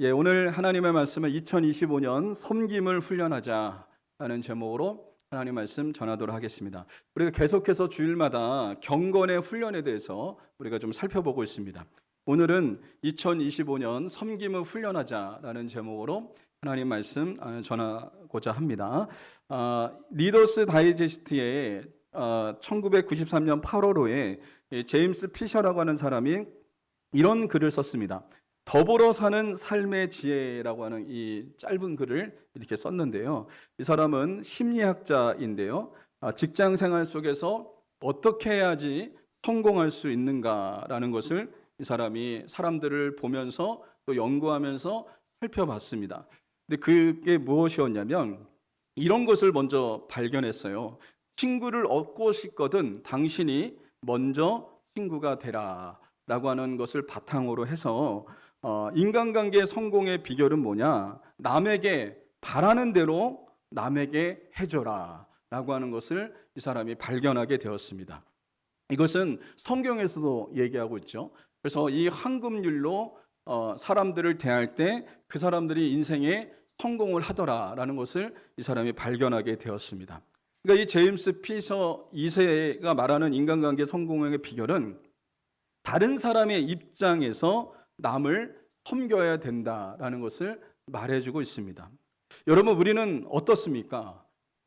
예, 오늘 하나님의 말씀은 2025년 섬김을 훈련하자라는 제목으로 하나님 말씀 전하도록 하겠습니다. 우리가 계속해서 주일마다 경건의 훈련에 대해서 우리가 좀 살펴보고 있습니다. 오늘은 2025년 섬김을 훈련하자라는 제목으로 하나님 말씀 아, 전하고자 합니다. 아, 리더스 다이제스트의 아, 1993년 8월호에 제임스 피셔라고 하는 사람이 이런 글을 썼습니다. 더불어 사는 삶의 지혜라고 하는 이 짧은 글을 이렇게 썼는데요. 이 사람은 심리학자인데요. 아, 직장 생활 속에서 어떻게 해야지 성공할 수 있는가라는 것을 이 사람이 사람들을 보면서 또 연구하면서 살펴봤습니다. 근데 그게 무엇이었냐면 이런 것을 먼저 발견했어요. 친구를 얻고 싶거든 당신이 먼저 친구가 되라. 라고 하는 것을 바탕으로 해서 어, 인간관계 성공의 비결은 뭐냐? 남에게 바라는 대로 남에게 해줘라. 라고 하는 것을 이 사람이 발견하게 되었습니다. 이것은 성경에서도 얘기하고 있죠. 그래서 이 황금률로 어, 사람들을 대할 때 그 사람들이 인생에 성공을 하더라라는 것을 이 사람이 발견하게 되었습니다. 그러니까 이 제임스 피셔 2세가 말하는 인간관계 성공의 비결은 다른 사람의 입장에서 남을 섬겨야 된다라는 것을 말해주고 있습니다. 여러분, 우리는 어떻습니까?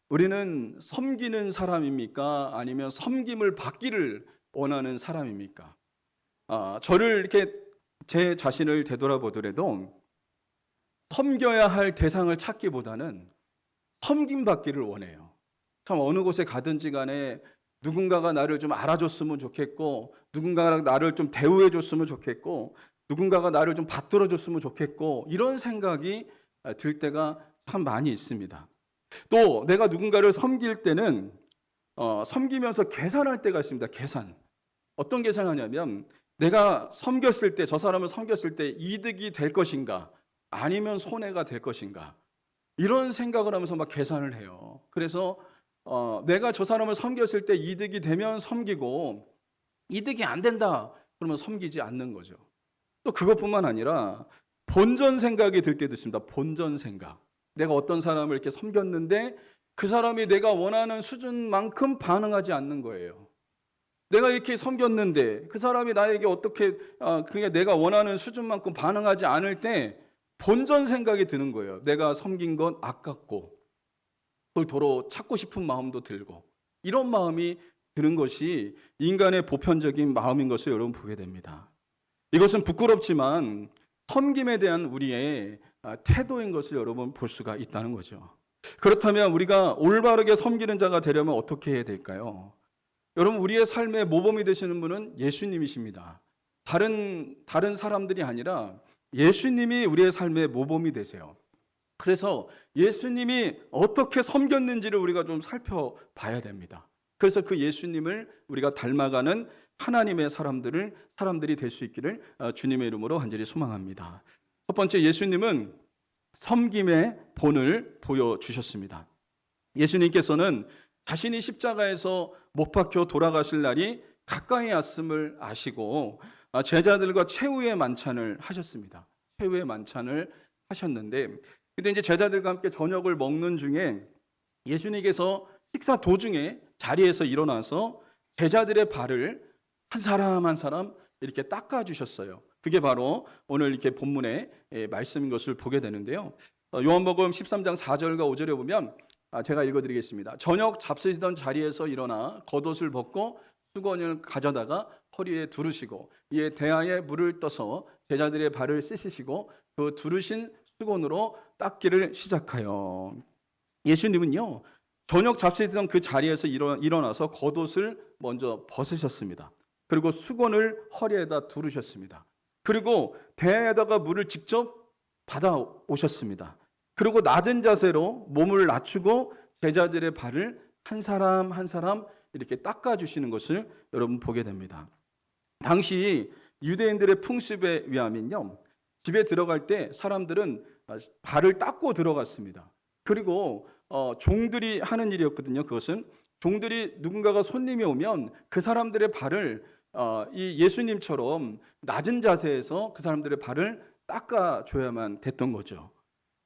우리는 섬기는 사람입니까? 아니면 섬김을 받기를 원하는 사람입니까? 아, 저를 이렇게 제 자신을 되돌아보더라도 섬겨야 할 대상을 찾기보다는 섬김 받기를 원해요. 참 어느 곳에 가든지 간에 누군가가 나를 좀 알아줬으면 좋겠고, 누군가가 나를 좀 대우해줬으면 좋겠고, 누군가가 나를 좀 받들어 줬으면 좋겠고, 이런 생각이 들 때가 참 많이 있습니다. 또 내가 누군가를 섬길 때는 어, 섬기면서 계산할 때가 있습니다. 계산. 어떤 계산하냐면 내가 섬겼을 때, 저 사람을 섬겼을 때 이득이 될 것인가, 아니면 손해가 될 것인가, 이런 생각을 하면서 막 계산을 해요. 그래서 어, 내가 저 사람을 섬겼을 때 이득이 되면 섬기고 이득이 안 된다 그러면 섬기지 않는 거죠. 또 그것뿐만 아니라 본전 생각이 들 때도 있습니다. 본전 생각. 내가 어떤 사람을 이렇게 섬겼는데 그 사람이 내가 원하는 수준만큼 반응하지 않는 거예요. 내가 이렇게 섬겼는데 그 사람이 나에게 어떻게 어, 그게 내가 원하는 수준만큼 반응하지 않을 때 본전 생각이 드는 거예요. 내가 섬긴 건 아깝고 그걸 도로 찾고 싶은 마음도 들고 이런 마음이 드는 것이 인간의 보편적인 마음인 것을 여러분 보게 됩니다. 이것은 부끄럽지만 섬김에 대한 우리의 아, 태도인 것을 여러분 볼 수가 있다는 거죠. 그렇다면 우리가 올바르게 섬기는 자가 되려면 어떻게 해야 될까요? 여러분 우리의 삶의 모범이 되시는 분은 예수님이십니다. 다른 다른 사람들이 아니라 예수님이 우리의 삶의 모범이 되세요. 그래서 예수님이 어떻게 섬겼는지를 우리가 좀 살펴봐야 됩니다. 그래서 그 예수님을 우리가 닮아가는 하나님의 사람들을 사람들이 될 수 있기를 어, 주님의 이름으로 간절히 소망합니다. 첫 번째 예수님은 섬김의 본을 보여 주셨습니다. 예수님께서는 자신이 십자가에서 못 박혀 돌아가실 날이 가까이 왔음을 아시고 아, 제자들과 최후의 만찬을 하셨습니다. 최후의 만찬을 하셨는데 근데 이제 제자들과 함께 저녁을 먹는 중에 예수님께서 식사 도중에 자리에서 일어나서 제자들의 발을 한 사람 한 사람 이렇게 닦아 주셨어요. 그게 바로 오늘 이렇게 본문의 예, 말씀인 것을 보게 되는데요. 어, 요한복음 13장 4절과 5절에 보면 아, 제가 읽어드리겠습니다. 저녁 잡수시던 자리에서 일어나 겉옷을 벗고 수건을 가져다가 허리에 두르시고 이에 대하에 물을 떠서 제자들의 발을 씻으시고 그 두르신 수건으로 닦기를 시작하여 예수님은요 저녁 잡수시던 그 자리에서 일어나서 겉옷을 먼저 벗으셨습니다. 그리고 수건을 허리에다 두르셨습니다. 그리고 대에다가 물을 직접 받아 오셨습니다. 그리고 낮은 자세로 몸을 낮추고 제자들의 발을 한 사람 한 사람 이렇게 닦아 주시는 것을 여러분 보게 됩니다. 당시 유대인들의 풍습에 의하면요. 집에 들어갈 때 사람들은 발을 닦고 들어갔습니다. 그리고 어, 종들이 하는 일이었거든요. 그것은 종들이 누군가가 손님이 오면 그 사람들의 발을 어, 이 예수님처럼 낮은 자세에서 그 사람들의 발을 닦아줘야만 됐던 거죠.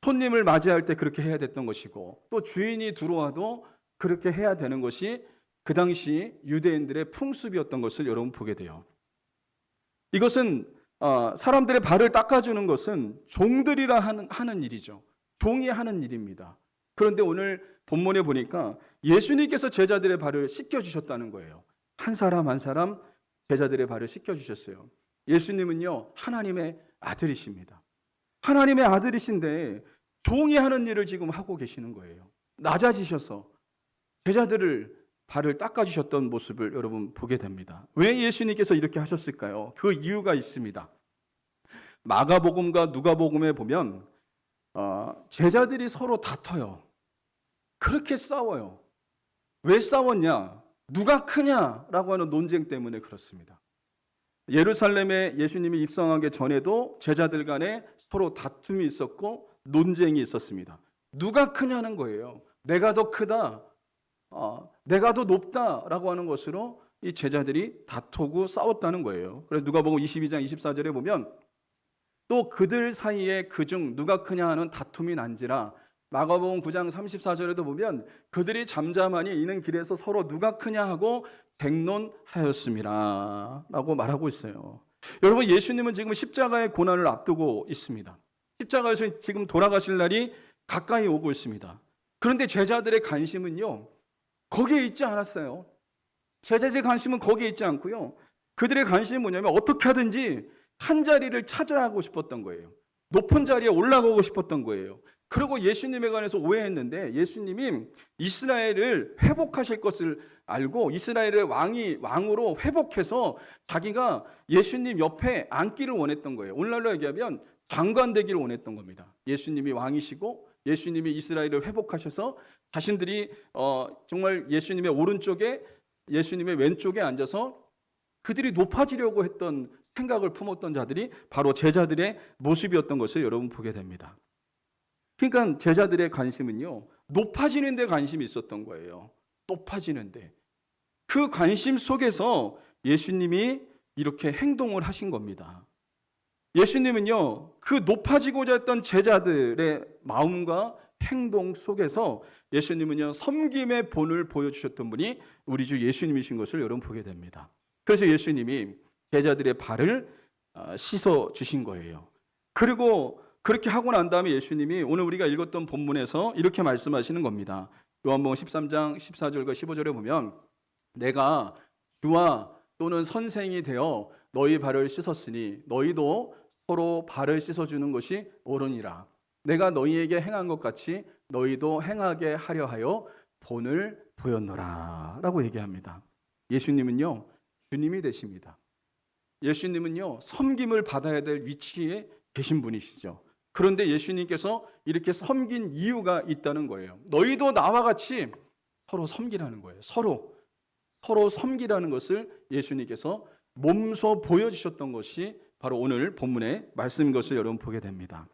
손님을 맞이할 때 그렇게 해야 됐던 것이고 또 주인이 들어와도 그렇게 해야 되는 것이 그 당시 유대인들의 풍습이었던 것을 여러분 보게 돼요. 이것은 어, 사람들의 발을 닦아주는 것은 종들이라 하는, 하는 일이죠. 종이 하는 일입니다. 그런데 오늘 본문에 보니까 예수님께서 제자들의 발을 씻겨주셨다는 거예요. 한 사람 한 사람 제자들의 발을 씻겨주셨어요. 예수님은요, 하나님의 아들이십니다. 하나님의 아들이신데 종이 하는 일을 지금 하고 계시는 거예요. 낮아지셔서 제자들을 발을 닦아주셨던 모습을 여러분 보게 됩니다. 왜 예수님께서 이렇게 하셨을까요? 그 이유가 있습니다. 마가복음과 누가복음에 보면 어, 제자들이 서로 다퉈요. 그렇게 싸워요. 왜 싸웠냐? 누가 크냐라고 하는 논쟁 때문에 그렇습니다. 예루살렘에 예수님이 입성하기 전에도 제자들 간에 서로 다툼이 있었고 논쟁이 있었습니다. 누가 크냐는 거예요. 내가 더 크다. 어, 내가 더 높다라고 하는 것으로 이 제자들이 다투고 싸웠다는 거예요. 그래서 누가 보고 22장 24절에 보면 또 그들 사이에 그중 누가 크냐 하는 다툼이 난지라 마가복음 9장 34절에도 보면 그들이 잠잠하니 이는 길에서 서로 누가 크냐 하고 백론하였습니다. 라고 말하고 있어요. 여러분 예수님은 지금 십자가의 고난을 앞두고 있습니다. 십자가에서 지금 돌아가실 날이 가까이 오고 있습니다. 그런데 제자들의 관심은요. 거기에 있지 않았어요. 제자들의 관심은 거기에 있지 않고요. 그들의 관심은 뭐냐면 어떻게 하든지 한 자리를 차지하고 싶었던 거예요. 높은 자리에 올라가고 싶었던 거예요. 그리고 예수님에 관해서 오해했는데 예수님이 이스라엘을 회복하실 것을 알고 이스라엘의 왕이 왕으로 회복해서 자기가 예수님 옆에 앉기를 원했던 거예요. 오늘날로 얘기하면 장관 되기를 원했던 겁니다. 예수님이 왕이시고 예수님이 이스라엘을 회복하셔서 자신들이 어, 정말 예수님의 오른쪽에 예수님의 왼쪽에 앉아서 그들이 높아지려고 했던 생각을 품었던 자들이 바로 제자들의 모습이었던 것을 여러분 보게 됩니다. 그러니까 제자들의 관심은요, 높아지는 데 관심이 있었던 거예요. 높아지는 데. 그 관심 속에서 예수님이 이렇게 행동을 하신 겁니다. 예수님은요, 그 높아지고자 했던 제자들의 마음과 행동 속에서 예수님은요, 섬김의 본을 보여주셨던 분이 우리 주 예수님이신 것을 여러분 보게 됩니다. 그래서 예수님이 제자들의 발을 아, 씻어 주신 거예요. 그리고 그렇게 하고 난 다음에 예수님이 오늘 우리가 읽었던 본문에서 이렇게 말씀하시는 겁니다. 요한복음 13장 14절과 15절에 보면 내가 주와 또는 선생이 되어 너희 발을 씻었으니 너희도 서로 발을 씻어 주는 것이 옳으니라. 내가 너희에게 행한 것 같이 너희도 행하게 하려 하여 본을 보였노라 라고 얘기합니다. 예수님은요. 주님이 되십니다. 예수님은요. 섬김을 받아야 될 위치에 계신 분이시죠. 그런데 예수님께서 이렇게 섬긴 이유가 있다는 거예요. 너희도 나와 같이 서로 섬기라는 거예요. 서로 서로 섬기라는 것을 예수님께서 몸소 보여주셨던 것이 바로 오늘 본문의 말씀인 것을 여러분 보게 됩니다.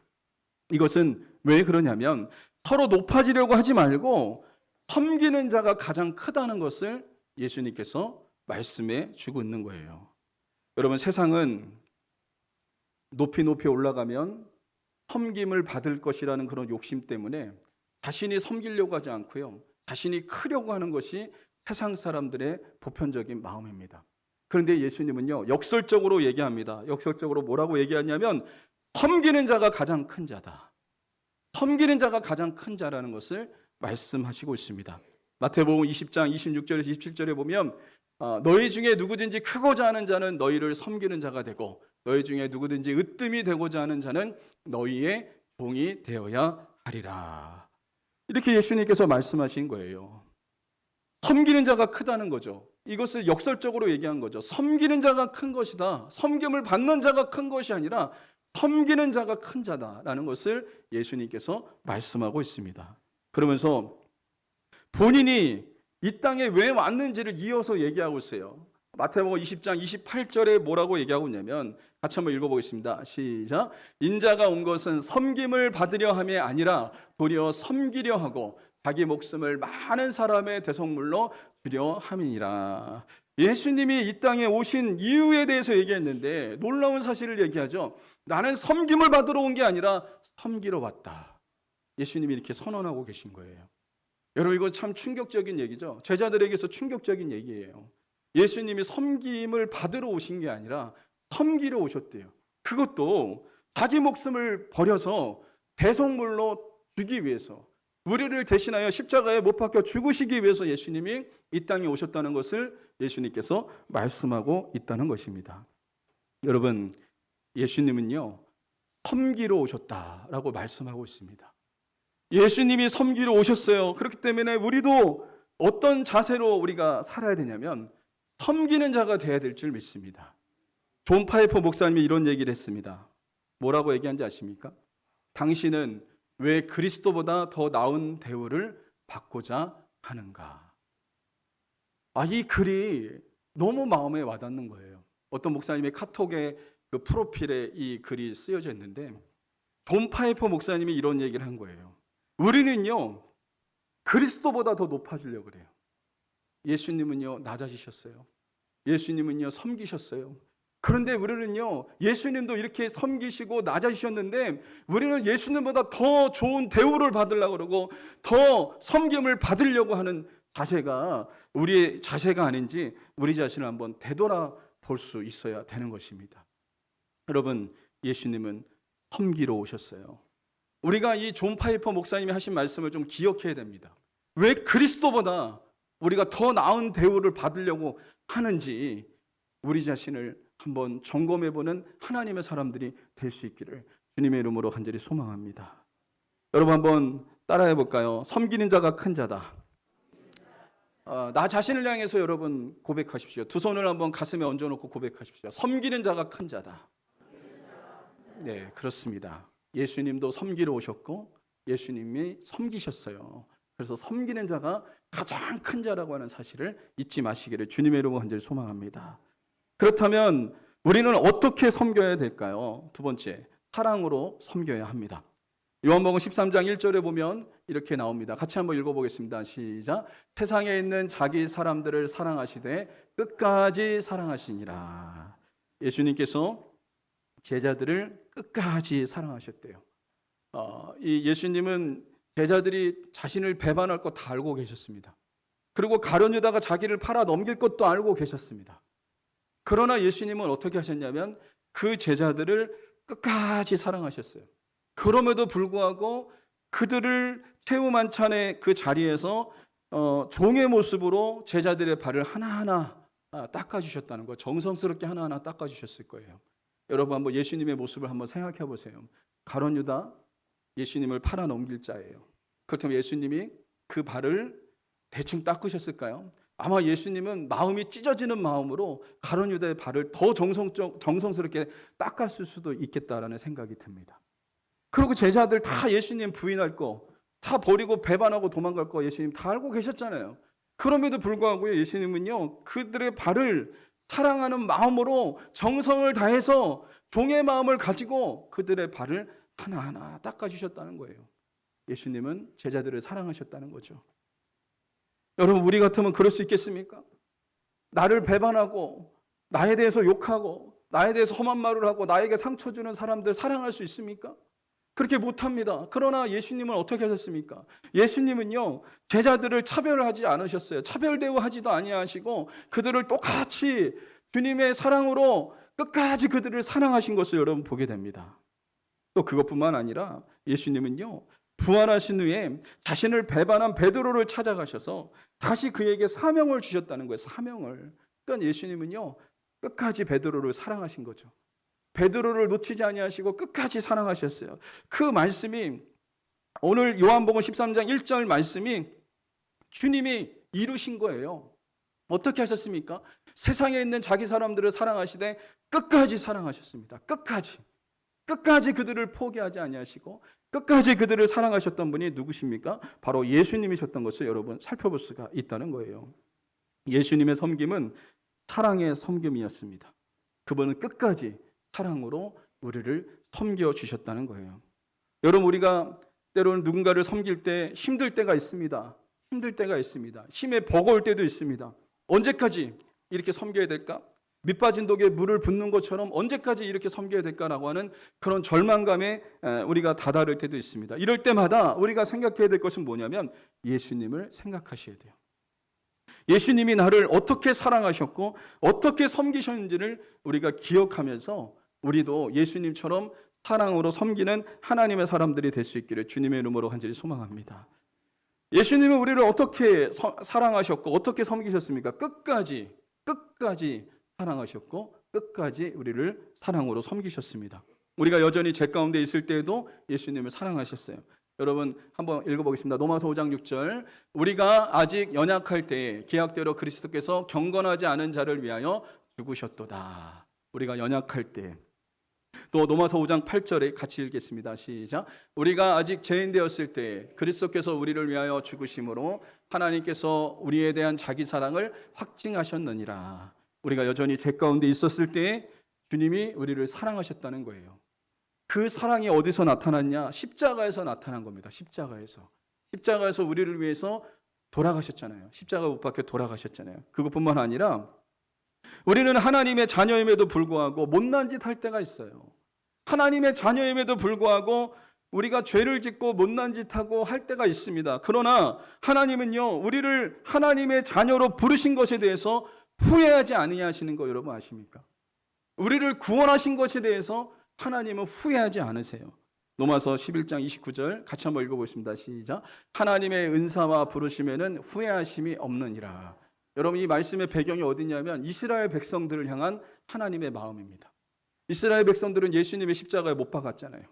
이것은 왜 그러냐면 서로 높아지려고 하지 말고 섬기는 자가 가장 크다는 것을 예수님께서 말씀해 주고 있는 거예요. 여러분 세상은 높이 높이 올라가면 섬김을 받을 것이라는 그런 욕심 때문에 자신이 섬기려고 하지 않고요. 자신이 크려고 하는 것이 세상 사람들의 보편적인 마음입니다. 그런데 예수님은요, 역설적으로 얘기합니다. 역설적으로 뭐라고 얘기하냐면, 섬기는 자가 가장 큰 자다. 섬기는 자가 가장 큰 자라는 것을 말씀하시고 있습니다. 마태복음 20장 26절에서 27절에 보면, 어, 너희 중에 누구든지 크고자 하는 자는 너희를 섬기는 자가 되고, 너희 중에 누구든지 으뜸이 되고자 하는 자는 너희의 종이 되어야 하리라. 이렇게 예수님께서 말씀하신 거예요. 섬기는 자가 크다는 거죠. 이것을 역설적으로 얘기한 거죠. 섬기는 자가 큰 것이다. 섬김을 받는 자가 큰 것이 아니라 섬기는 자가 큰 자다라는 것을 예수님께서 말씀하고 있습니다. 그러면서 본인이 이 땅에 왜 왔는지를 이어서 얘기하고 있어요. 마태복음 20장 28절에 뭐라고 얘기하고 있냐면 같이 한번 읽어보겠습니다. 시작. 인자가 온 것은 섬김을 받으려 함이 아니라 도리어 섬기려 하고 자기 목숨을 많은 사람의 대성물로 주려 함이니라. 예수님이 이 땅에 오신 이유에 대해서 얘기했는데 놀라운 사실을 얘기하죠. 나는 섬김을 받으러 온 게 아니라 섬기러 왔다. 예수님이 이렇게 선언하고 계신 거예요. 여러분 이거 참 충격적인 얘기죠. 제자들에게서 충격적인 얘기예요. 예수님이 섬김을 받으러 오신 게 아니라 섬기러 오셨대요. 그것도 자기 목숨을 버려서 대성물로 주기 위해서 우리를 대신하여 십자가에 못 박혀 죽으시기 위해서 예수님이 이 땅에 오셨다는 것을 예수님께서 말씀하고 있다는 것입니다. 여러분, 예수님은요, 섬기러 오셨다라고 말씀하고 있습니다. 예수님이 섬기러 오셨어요. 그렇기 때문에 우리도 어떤 자세로 우리가 살아야 되냐면 섬기는 자가 되어야 될 줄 믿습니다. 존 파이퍼 목사님이 이런 얘기를 했습니다. 뭐라고 얘기한지 아십니까? 당신은 왜 그리스도보다 더 나은 대우를 받고자 하는가? 아, 이 글이 너무 마음에 와닿는 거예요. 어떤 목사님의 카톡에 그 프로필에 이 글이 쓰여져 있는데 존 파이퍼 목사님이 이런 얘기를 한 거예요. 우리는요, 그리스도보다 더 높아지려고 그래요. 예수님은요, 낮아지셨어요. 예수님은요, 섬기셨어요. 그런데 우리는요, 예수님도 이렇게 섬기시고 낮아지셨는데, 우리는 예수님보다 더 좋은 대우를 받으려고 그러고, 더 섬김을 받으려고 하는 자세가 우리의 자세가 아닌지, 우리 자신을 한번 되돌아 볼 수 있어야 되는 것입니다. 여러분, 예수님은 섬기러 오셨어요. 우리가 이 존 파이퍼 목사님이 하신 말씀을 좀 기억해야 됩니다. 왜 그리스도보다 우리가 더 나은 대우를 받으려고 하는지 우리 자신을 한번 점검해 보는 하나님의 사람들이 될 수 있기를 주님의 이름으로 간절히 소망합니다. 여러분 한번 따라해 볼까요? 섬기는 자가 큰 자다. 어, 나 자신을 향해서 여러분 고백하십시오. 두 손을 한번 가슴에 얹어놓고 고백하십시오. 섬기는 자가 큰 자다. 네, 그렇습니다. 예수님도 섬기러 오셨고 예수님이 섬기셨어요. 그래서 섬기는 자가 가장 큰 자라고 하는 사실을 잊지 마시기를 주님의 이름으로 간절히 소망합니다. 그렇다면 우리는 어떻게 섬겨야 될까요? 두 번째, 사랑으로 섬겨야 합니다. 요한복음 13장 1절에 보면 이렇게 나옵니다. 같이 한번 읽어보겠습니다. 시작. 세상에 있는 자기 사람들을 사랑하시되 끝까지 사랑하시니라. 예수님께서 제자들을 끝까지 사랑하셨대요. 어, 이 예수님은 제자들이 자신을 배반할 것 다 알고 계셨습니다. 그리고 가룟 유다가 자기를 팔아 넘길 것도 알고 계셨습니다. 그러나 예수님은 어떻게 하셨냐면 그 제자들을 끝까지 사랑하셨어요. 그럼에도 불구하고 그들을 최후 만찬의 그 자리에서 어, 종의 모습으로 제자들의 발을 하나하나 아, 닦아주셨다는 거 정성스럽게 하나하나 닦아주셨을 거예요. 여러분 한번 예수님의 모습을 한번 생각해 보세요. 가론 유다 예수님을 팔아 넘길 자예요. 그렇다면 예수님이 그 발을 대충 닦으셨을까요? 아마 예수님은 마음이 찢어지는 마음으로 가론 유다의 발을 더 정성적 정성스럽게 닦았을 수도 있겠다라는 생각이 듭니다. 그리고 제자들 다 예수님 부인할 거, 다 버리고 배반하고 도망갈 거 예수님 다 알고 계셨잖아요. 그럼에도 불구하고 예수님은요 그들의 발을 사랑하는 마음으로 정성을 다해서 종의 마음을 가지고 그들의 발을 하나하나 닦아주셨다는 거예요. 예수님은 제자들을 사랑하셨다는 거죠. 여러분, 우리 같으면 그럴 수 있겠습니까? 나를 배반하고, 나에 대해서 욕하고, 나에 대해서 험한 말을 하고, 나에게 상처 주는 사람들 사랑할 수 있습니까? 그렇게 못합니다. 그러나 예수님은 어떻게 하셨습니까? 예수님은요, 제자들을 차별하지 않으셨어요. 차별 대우하지도 아니하시고, 그들을 똑같이 주님의 사랑으로 끝까지 그들을 사랑하신 것을 여러분 보게 됩니다. 또 그것뿐만 아니라 예수님은요, 부활하신 후에 자신을 배반한 베드로를 찾아가셔서 다시 그에게 사명을 주셨다는 거예요. 사명을. 그러니까 예수님은요, 끝까지 베드로를 사랑하신 거죠. 베드로를 놓치지 아니하시고 끝까지 사랑하셨어요. 그 말씀이 오늘 요한복음 13장 1절 말씀이 주님이 이루신 거예요. 어떻게 하셨습니까? 세상에 있는 자기 사람들을 사랑하시되 끝까지 사랑하셨습니다. 끝까지. 끝까지 그들을 포기하지 아니하시고 끝까지 그들을 사랑하셨던 분이 누구십니까? 바로 예수님이셨던 것을 여러분 살펴볼 수가 있다는 거예요. 예수님의 섬김은 사랑의 섬김이었습니다. 그분은 끝까지 사랑으로 우리를 섬겨 주셨다는 거예요. 여러분 우리가 때로는 누군가를 섬길 때 힘들 때가 있습니다. 힘들 때가 있습니다. 힘에 버거울 때도 있습니다. 언제까지? 이렇게 섬겨야 될까? 밑빠진 독에 물을 붓는 것처럼 언제까지 이렇게 섬겨야 될까라고 하는 그런 절망감에 에, 우리가 다다를 때도 있습니다. 이럴 때마다 우리가 생각해야 될 것은 뭐냐면 예수님을 생각하셔야 돼요. 예수님이 나를 어떻게 사랑하셨고 어떻게 섬기셨는지를 우리가 기억하면서 우리도 예수님처럼 사랑으로 섬기는 하나님의 사람들이 될 수 있기를 주님의 이름으로 간절히 소망합니다. 예수님은 우리를 어떻게 서- 사랑하셨고 어떻게 섬기셨습니까? 끝까지 끝까지 사랑하셨고 끝까지 우리를 사랑으로 섬기셨습니다. 우리가 여전히 죄 가운데 있을 때에도 예수님을 사랑하셨어요. 여러분 한번 읽어보겠습니다. 로마서 5장 6절 우리가 아직 연약할 때에 계약대로 그리스도께서 경건하지 않은 자를 위하여 죽으셨도다. 우리가 연약할 때. 또 로마서 5장 8절에 같이 읽겠습니다. 시작. 우리가 아직 죄인 되었을 때 그리스도께서 우리를 위하여 죽으심으로 하나님께서 우리에 대한 자기 사랑을 확증하셨느니라. 우리가 여전히 죄 가운데 있었을 때 주님이 우리를 사랑하셨다는 거예요. 그 사랑이 어디서 나타났냐? 십자가에서 나타난 겁니다. 십자가에서. 십자가에서 우리를 위해서 돌아가셨잖아요. 십자가 못 박혀 돌아가셨잖아요. 그것뿐만 아니라 우리는 하나님의 자녀임에도 불구하고 못난 짓 할 때가 있어요. 하나님의 자녀임에도 불구하고 우리가 죄를 짓고 못난 짓 하고 할 때가 있습니다. 그러나 하나님은요, 우리를 하나님의 자녀로 부르신 것에 대해서 후회하지 아니하시는 거 여러분 아십니까? 우리를 구원하신 것에 대해서 하나님은 후회하지 않으세요. 로마서 11장 29절 같이 한번 읽어보겠습니다. 시작. 하나님의 은사와 부르심에는 후회하심이 없느니라. 여러분 이 말씀의 배경이 어디냐면 이스라엘 백성들을 향한 하나님의 마음입니다. 이스라엘 백성들은 예수님의 십자가에 못 박았잖아요.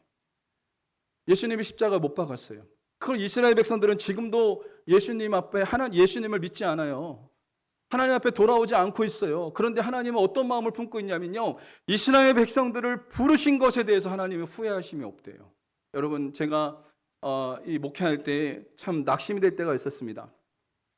예수님의 십자가에 못 박았어요. 그 이스라엘 백성들은 지금도 예수님 앞에 하나 예수님을 믿지 않아요. 하나님 앞에 돌아오지 않고 있어요. 그런데 하나님은 어떤 마음을 품고 있냐면요. 이스라엘 백성들을 부르신 것에 대해서 하나님은 후회하심이 없대요. 여러분 제가 어, 이 목회할 때 참 낙심이 될 때가 있었습니다.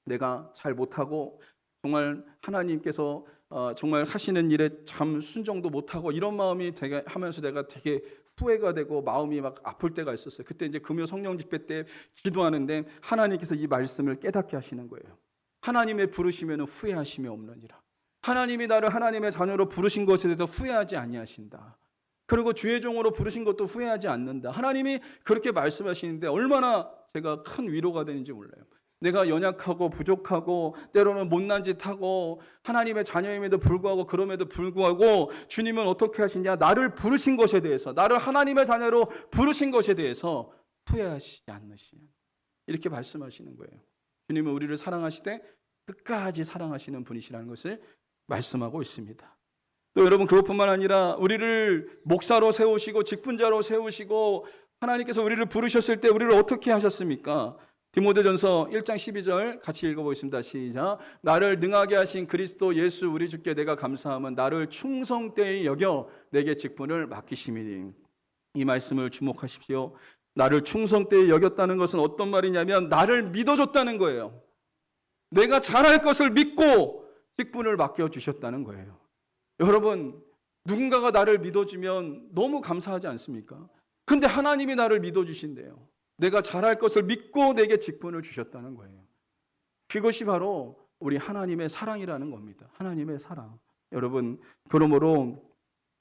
내가 잘 못하고 정말 하나님께서 어, 정말 하시는 일에 참 순종도 못하고 이런 마음이 되게 하면서 내가 되게 후회가 되고 마음이 막 아플 때가 있었어요. 그때 이제 금요 성령 집회 때 기도하는데 하나님께서 이 말씀을 깨닫게 하시는 거예요. 하나님의 부르시면 후회하심이 없느니라. 하나님이 나를 하나님의 자녀로 부르신 것에 대해서 후회하지 아니하신다. 그리고 주의 종으로 부르신 것도 후회하지 않는다. 하나님이 그렇게 말씀하시는데 얼마나 제가 큰 위로가 되는지 몰라요. 내가 연약하고 부족하고 때로는 못난 짓 하고 하나님의 자녀임에도 불구하고 그럼에도 불구하고 주님은 어떻게 하시냐 나를 부르신 것에 대해서 나를 하나님의 자녀로 부르신 것에 대해서 후회하시지 않으시냐 이렇게 말씀하시는 거예요. 주님은 우리를 사랑하시되 끝까지 사랑하시는 분이시라는 것을 말씀하고 있습니다. 또 여러분 그것뿐만 아니라 우리를 목사로 세우시고 직분자로 세우시고 하나님께서 우리를 부르셨을 때 우리를 어떻게 하셨습니까? 디모데전서 1장 12절 같이 읽어보겠습니다. 시작. 나를 능하게 하신 그리스도 예수 우리 주께 내가 감사함은 나를 충성되이 여겨 내게 직분을 맡기심이니 이 말씀을 주목하십시오. 나를 충성되이 여겼다는 것은 어떤 말이냐면 나를 믿어줬다는 거예요. 내가 잘할 것을 믿고 직분을 맡겨주셨다는 거예요. 여러분, 누군가가 나를 믿어주면 너무 감사하지 않습니까? 근데 하나님이 나를 믿어주신대요. 내가 잘할 것을 믿고 내게 직분을 주셨다는 거예요. 그것이 바로 우리 하나님의 사랑이라는 겁니다. 하나님의 사랑. 여러분, 그러므로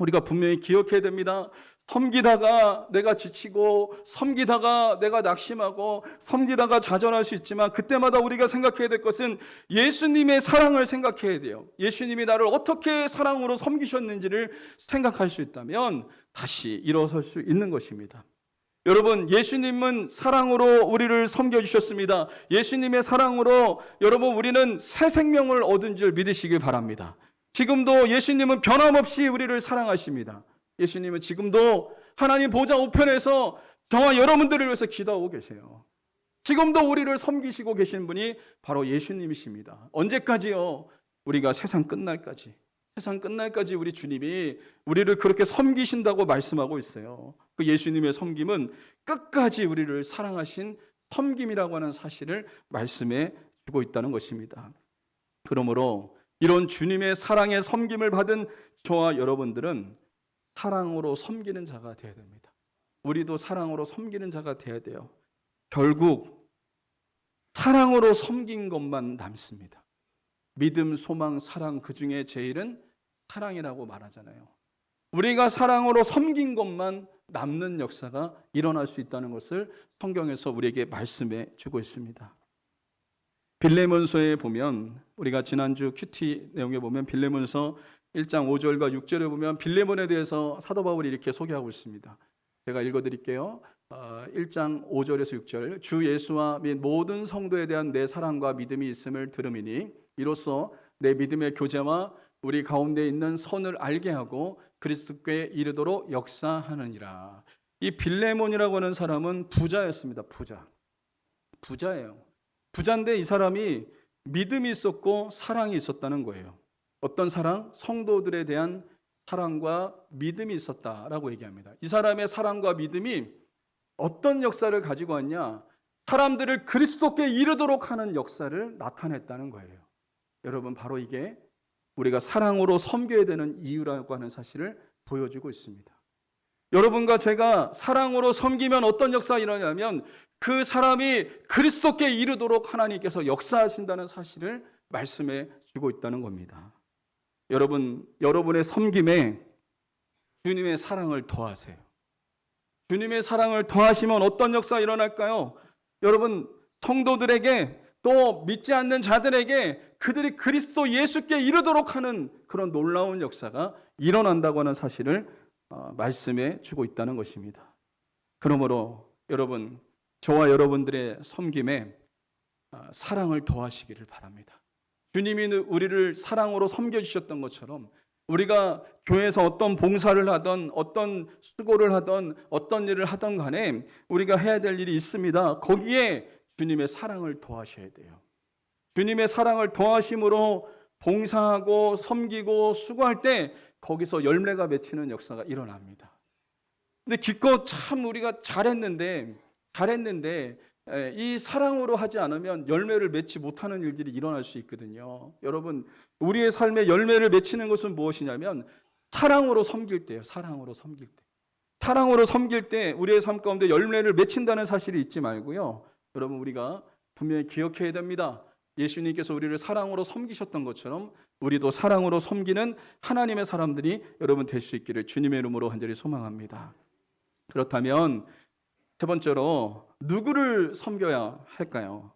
우리가 분명히 기억해야 됩니다. 섬기다가 내가 지치고, 섬기다가 내가 낙심하고, 섬기다가 좌절할 수 있지만, 그때마다 우리가 생각해야 될 것은 예수님의 사랑을 생각해야 돼요. 예수님이 나를 어떻게 사랑으로 섬기셨는지를 생각할 수 있다면, 다시 일어설 수 있는 것입니다. 여러분, 예수님은 사랑으로 우리를 섬겨주셨습니다. 예수님의 사랑으로 여러분, 우리는 새 생명을 얻은 줄 믿으시길 바랍니다. 지금도 예수님은 변함없이 우리를 사랑하십니다. 예수님은 지금도 하나님 보좌 우편에서 저와 여러분들을 위해서 기도하고 계세요. 지금도 우리를 섬기시고 계신 분이 바로 예수님이십니다. 언제까지요? 우리가 세상 끝날까지. 세상 끝날까지 우리 주님이 우리를 그렇게 섬기신다고 말씀하고 있어요. 그 예수님의 섬김은 끝까지 우리를 사랑하신 섬김이라고 하는 사실을 말씀해 주고 있다는 것입니다. 그러므로 이런 주님의 사랑의 섬김을 받은 저와 여러분들은 사랑으로 섬기는 자가 되어야 됩니다. 우리도 사랑으로 섬기는 자가 되어야 돼요. 결국 사랑으로 섬긴 것만 남습니다. 믿음, 소망, 사랑 그 중에 제일은 사랑이라고 말하잖아요. 우리가 사랑으로 섬긴 것만 남는 역사가 일어날 수 있다는 것을 성경에서 우리에게 말씀해 주고 있습니다. 빌레몬서에 보면 우리가 지난주 큐티 내용에 보면 빌레몬서 1장 5절과 6절에 보면 빌레몬에 대해서 사도 바울이 이렇게 소개하고 있습니다. 제가 읽어 드릴게요. 어, 1장 5절에서 6절 주 예수와 및 모든 성도에 대한 내 사랑과 믿음이 있음을 들음이니 이로써 내 믿음의 교제와 우리 가운데 있는 선을 알게 하고 그리스도께 이르도록 역사하느니라. 이 빌레몬이라고 하는 사람은 부자였습니다. 부자. 부자예요. 부자인데 이 사람이 믿음이 있었고 사랑이 있었다는 거예요. 어떤 사랑? 성도들에 대한 사랑과 믿음이 있었다라고 얘기합니다. 이 사람의 사랑과 믿음이 어떤 역사를 가지고 왔냐? 사람들을 그리스도께 이르도록 하는 역사를 나타냈다는 거예요. 여러분 바로 이게 우리가 사랑으로 섬겨야 되는 이유라고 하는 사실을 보여주고 있습니다. 여러분과 제가 사랑으로 섬기면 어떤 역사가 일어나냐면 그 사람이 그리스도께 이르도록 하나님께서 역사하신다는 사실을 말씀해 주고 있다는 겁니다. 여러분, 여러분의 섬김에 주님의 사랑을 더하세요. 주님의 사랑을 더하시면 어떤 역사가 일어날까요? 여러분, 성도들에게 또 믿지 않는 자들에게 그들이 그리스도 예수께 이르도록 하는 그런 놀라운 역사가 일어난다고 하는 사실을 어, 말씀해 주고 있다는 것입니다. 그러므로 여러분, 저와 여러분들의 섬김에 어, 사랑을 더하시기를 바랍니다. 주님이 우리를 사랑으로 섬겨주셨던 것처럼 우리가 교회에서 어떤 봉사를 하던 어떤 수고를 하던 어떤 일을 하던 간에 우리가 해야 될 일이 있습니다. 거기에 주님의 사랑을 더하셔야 돼요. 주님의 사랑을 더하심으로 봉사하고 섬기고 수고할 때 거기서 열매가 맺히는 역사가 일어납니다. 근데 기껏 참 우리가 잘했는데 잘했는데 예, 이 사랑으로 하지 않으면 열매를 맺지 못하는 일들이 일어날 수 있거든요. 여러분, 우리의 삶에 열매를 맺히는 것은 무엇이냐면 사랑으로 섬길 때예요. 사랑으로 섬길 때. 사랑으로 섬길 때 우리의 삶 가운데 열매를 맺힌다는 사실이 잊지 말고요. 여러분, 우리가 분명히 기억해야 됩니다. 예수님께서 우리를 사랑으로 섬기셨던 것처럼 우리도 사랑으로 섬기는 하나님의 사람들이 여러분 될 수 있기를 주님의 이름으로 간절히 소망합니다. 그렇다면 세 번째로 누구를 섬겨야 할까요?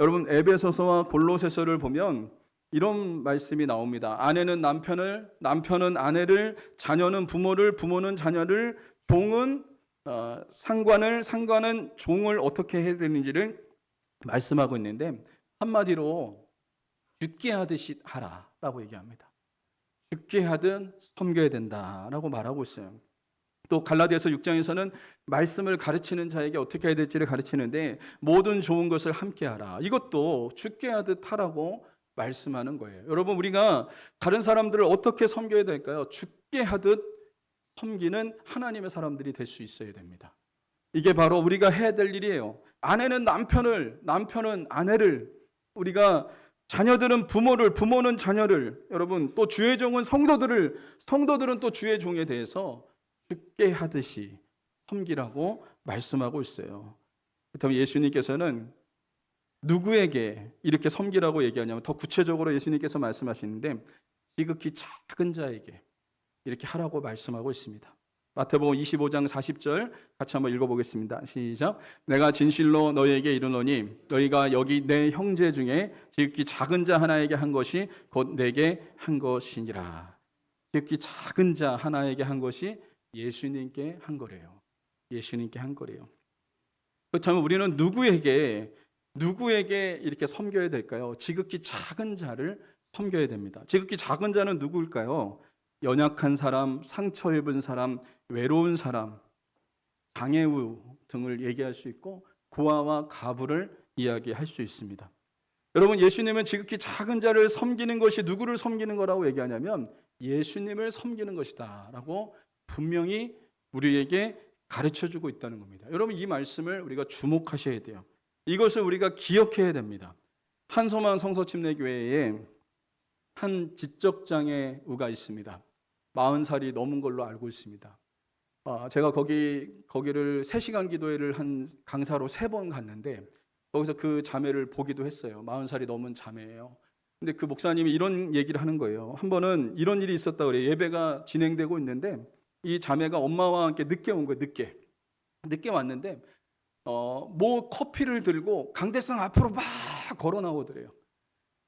여러분 에베소서와 골로새서를 보면 이런 말씀이 나옵니다. 아내는 남편을, 남편은 아내를, 자녀는 부모를, 부모는 자녀를, 종은 어, 상관을, 상관은 종을 어떻게 해야 되는지를 말씀하고 있는데 한마디로 죽게 하듯이 하라라고 얘기합니다. 죽게 하듯 섬겨야 된다라고 말하고 있어요. 또 갈라디아서 6장에서는 말씀을 가르치는 자에게 어떻게 해야 될지를 가르치는데 모든 좋은 것을 함께 하라. 이것도 죽게 하듯 하라고 말씀하는 거예요. 여러분 우리가 다른 사람들을 어떻게 섬겨야 될까요? 죽게 하듯 섬기는 하나님의 사람들이 될 수 있어야 됩니다. 이게 바로 우리가 해야 될 일이에요. 아내는 남편을, 남편은 아내를, 우리가 자녀들은 부모를, 부모는 자녀를, 여러분 또 주의 종은 성도들을, 성도들은 또 주의 종에 대해서 죽게 하듯이 섬기라고 말씀하고 있어요. 그렇다면 예수님께서는 누구에게 이렇게 섬기라고 얘기하냐면 더 구체적으로 예수님께서 말씀하시는데 지극히 작은 자에게 이렇게 하라고 말씀하고 있습니다. 마태복음 25장 40절 같이 한번 읽어보겠습니다. 시작. 내가 진실로 너희에게 이르노니 너희가 여기 내 형제 중에 지극히 작은 자 하나에게 한 것이 곧 내게 한 것이니라. 지극히 작은 자 하나에게 한 것이 예수님께 한 거래요. 예수님께 한 거래요. 그렇다면 우리는 누구에게 누구에게 이렇게 섬겨야 될까요? 지극히 작은 자를 섬겨야 됩니다. 지극히 작은 자는 누구일까요? 연약한 사람, 상처 입은 사람, 외로운 사람, 장애우 등을 얘기할 수 있고 고아와 가부를 이야기할 수 있습니다. 여러분 예수님은 지극히 작은 자를 섬기는 것이 누구를 섬기는 거라고 얘기하냐면 예수님을 섬기는 것이다라고 분명히 우리에게 가르쳐 주고 있다는 겁니다. 여러분 이 말씀을 우리가 주목하셔야 돼요. 이것을 우리가 기억해야 됩니다. 한소만 성서침례교회에 한 지적장애우가 있습니다. 40살이 넘은 걸로 알고 있습니다. 아, 제가 거기 거기를 3시간 기도회를 한 강사로 세 번 갔는데 거기서 그 자매를 보기도 했어요. 40살이 넘은 자매예요. 근데 그 목사님이 이런 얘기를 하는 거예요. 한 번은 이런 일이 있었다 그래요. 예배가 진행되고 있는데 이 자매가 엄마와 함께 늦게 온 거예요. 늦게. 늦게 왔는데 어, 뭐 커피를 들고 강대상 앞으로 막 걸어 나오더래요.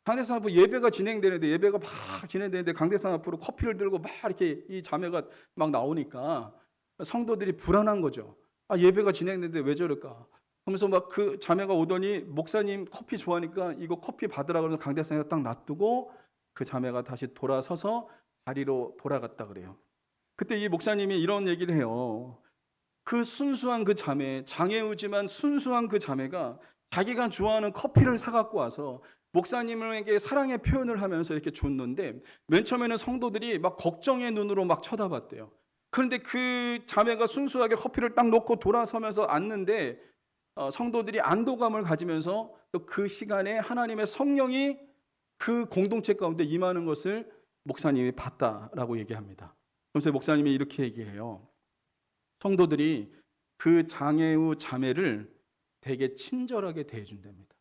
강대상 앞으로 예배가 진행되는데 예배가 막 진행되는데 강대상 앞으로 커피를 들고 막 이렇게 이 자매가 막 나오니까 성도들이 불안한 거죠. 아, 예배가 진행되는데 왜 저럴까? 하면서 막 그 자매가 오더니 목사님 커피 좋아하니까 이거 커피 받으라 그러면서 강대상에 딱 놔두고 그 자매가 다시 돌아서서 자리로 돌아갔다 그래요. 그때 이 목사님이 이런 얘기를 해요. 그 순수한 그 자매, 장애우지만 순수한 그 자매가 자기가 좋아하는 커피를 사갖고 와서 목사님에게 사랑의 표현을 하면서 이렇게 줬는데 맨 처음에는 성도들이 막 걱정의 눈으로 막 쳐다봤대요. 그런데 그 자매가 순수하게 커피를 딱 놓고 돌아서면서 앉는데 어, 성도들이 안도감을 가지면서 또 그 시간에 하나님의 성령이 그 공동체 가운데 임하는 것을 목사님이 봤다라고 얘기합니다. 그래서 목사님이 이렇게 얘기해요. 성도들이 그 장애우 자매를 되게 친절하게 대해준답니다.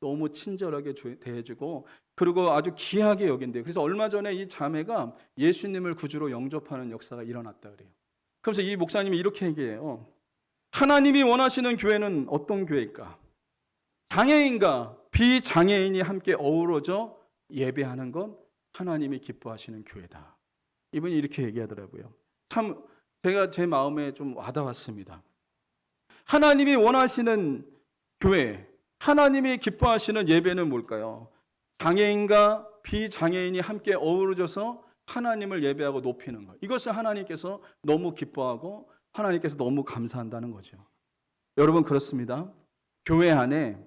너무 친절하게 조- 대해주고 그리고 아주 귀하게 여긴대요. 그래서 얼마 전에 이 자매가 예수님을 구주로 영접하는 역사가 일어났다 그래요. 그래서 이 목사님이 이렇게 얘기해요. 하나님이 원하시는 교회는 어떤 교회일까? 장애인과 비장애인이 함께 어우러져 예배하는 건 하나님이 기뻐하시는 교회다. 이분이 이렇게 얘기하더라고요. 참 제가 제 마음에 좀 와닿았습니다. 하나님이 원하시는 교회, 하나님이 기뻐하시는 예배는 뭘까요? 장애인과 비장애인이 함께 어우러져서 하나님을 예배하고 높이는 것. 이것을 하나님께서 너무 기뻐하고 하나님께서 너무 감사한다는 거죠. 여러분 그렇습니다. 교회 안에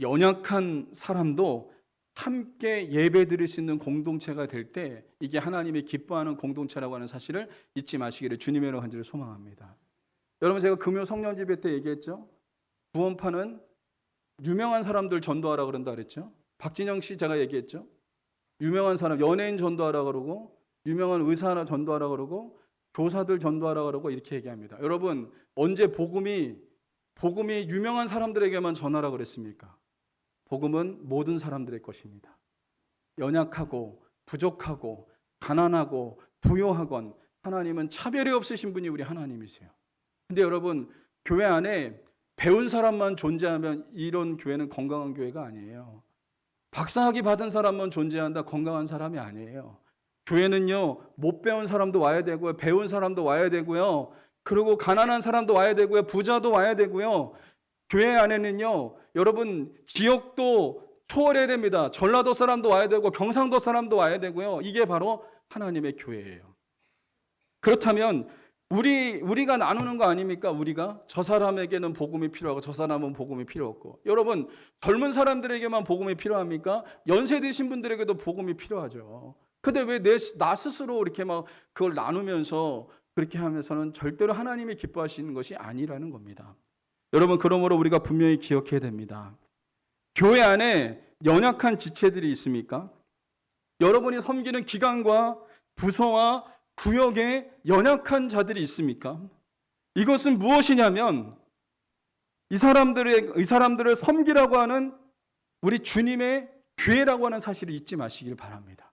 연약한 사람도 함께 예배 드릴 수 있는 공동체가 될 때 이게 하나님이 기뻐하는 공동체라고 하는 사실을 잊지 마시기를 주님의 이름으로 간절히 소망합니다. 여러분 제가 금요 성령 집회 때 얘기했죠. 구원파는 유명한 사람들 전도하라 그런다 그랬죠. 박진영 씨 제가 얘기했죠. 유명한 사람 연예인 전도하라 그러고 유명한 의사 하나 전도하라 그러고 교사들 전도하라 그러고 이렇게 얘기합니다. 여러분 언제 복음이 복음이 유명한 사람들에게만 전하라 그랬습니까? 복음은 모든 사람들의 것입니다. 연약하고 부족하고 가난하고 부요하건 하나님은 차별이 없으신 분이 우리 하나님이세요. 근데 여러분 교회 안에 배운 사람만 존재하면 이런 교회는 건강한 교회가 아니에요. 박사학위 받은 사람만 존재한다 건강한 사람이 아니에요. 교회는요 못 배운 사람도 와야 되고요 배운 사람도 와야 되고요 그리고 가난한 사람도 와야 되고요 부자도 와야 되고요 교회 안에는요 여러분 지역도 초월해야 됩니다 전라도 사람도 와야 되고 경상도 사람도 와야 되고요 이게 바로 하나님의 교회예요 그렇다면 우리 우리가 나누는 거 아닙니까? 우리가 저 사람에게는 복음이 필요하고 저 사람은 복음이 필요 없고 여러분 젊은 사람들에게만 복음이 필요합니까? 연세 드신 분들에게도 복음이 필요하죠. 근데 왜 내 나 스스로 이렇게 막 그걸 나누면서 그렇게 하면서는 절대로 하나님이 기뻐하시는 것이 아니라는 겁니다. 여러분 그러므로 우리가 분명히 기억해야 됩니다. 교회 안에 연약한 지체들이 있습니까? 여러분이 섬기는 기관과 부서와 구역에 연약한 자들이 있습니까? 이것은 무엇이냐면 이 사람들의 이 사람들을 섬기라고 하는 우리 주님의 교회라고 하는 사실을 잊지 마시길 바랍니다.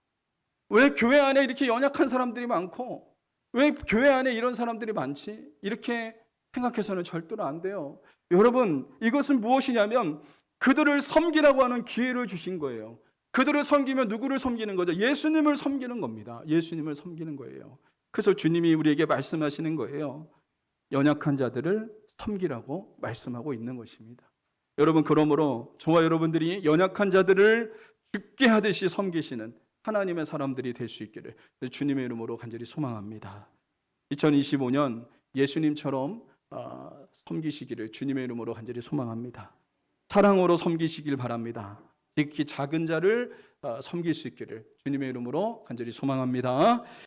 왜 교회 안에 이렇게 연약한 사람들이 많고 왜 교회 안에 이런 사람들이 많지? 이렇게 생각해서는 절대로 안 돼요. 여러분, 이것은 무엇이냐면 그들을 섬기라고 하는 기회를 주신 거예요. 그들을 섬기면 누구를 섬기는 거죠? 예수님을 섬기는 겁니다. 예수님을 섬기는 거예요. 그래서 주님이 우리에게 말씀하시는 거예요. 연약한 자들을 섬기라고 말씀하고 있는 것입니다. 여러분, 그러므로 저와 여러분들이 연약한 자들을 죽게 하듯이 섬기시는 하나님의 사람들이 될 수 있기를 주님의 이름으로 간절히 소망합니다. 2025년 예수님처럼 어, 섬기시기를 주님의 이름으로 간절히 소망합니다. 사랑으로 섬기시길 바랍니다. 특히 작은 자를 어, 섬길 수 있기를 주님의 이름으로 간절히 소망합니다.